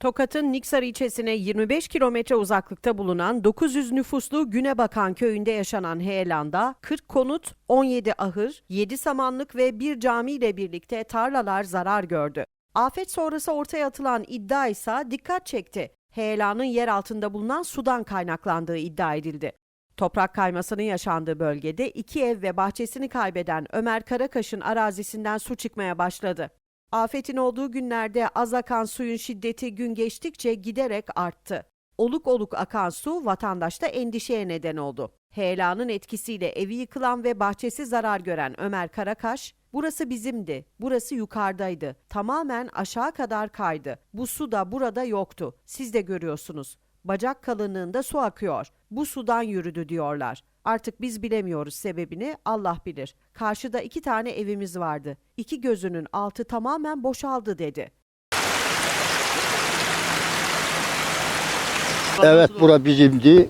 Tokat'ın Niksar ilçesine 25 kilometre uzaklıkta bulunan 900 nüfuslu Günebakan köyünde yaşanan heyelanda 40 konut, 17 ahır, 7 samanlık ve bir cami ile birlikte tarlalar zarar gördü. Afet sonrası ortaya atılan iddia ise dikkat çekti. Heyelanın yer altında bulunan sudan kaynaklandığı iddia edildi. Toprak kaymasının yaşandığı bölgede iki ev ve bahçesini kaybeden Ömer Karakaş'ın arazisinden su çıkmaya başladı. Afetin olduğu günlerde az akan suyun şiddeti gün geçtikçe giderek arttı. Oluk oluk akan su vatandaşta endişeye neden oldu. Heyelanın etkisiyle evi yıkılan ve bahçesi zarar gören Ömer Karakaş, "Burası bizimdi. Burası yukarıdaydı. Tamamen aşağı kadar kaydı. Bu su da burada yoktu. Siz de görüyorsunuz. Bacak kalınlığında su akıyor. Bu sudan yürüdü diyorlar. Artık biz bilemiyoruz sebebini, Allah bilir. Karşıda iki tane evimiz vardı. İki gözünün altı tamamen boşaldı dedi. Evet bura bizimdi.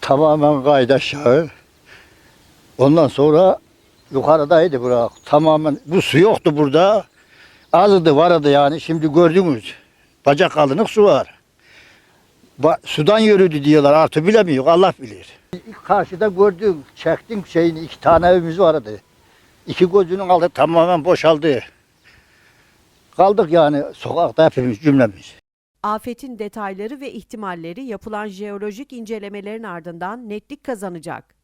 Tamamen kaydı aşağı. Ondan sonra yukarıdaydı bura. Tamamen bu su yoktu burada. Azdı vardı yani. Şimdi gördünüz. Bacak kalınlık su var. Sudan yürüdü diyorlar. Artık bilemiyor. Allah bilir. Karşıda gördüm. Çektim şeyini. iki tane evimiz vardı. İki gözünün altı tamamen boşaldı. Kaldık yani sokakta hepimiz cümlemiz. Afetin detayları ve ihtimalleri yapılan jeolojik incelemelerin ardından netlik kazanacak.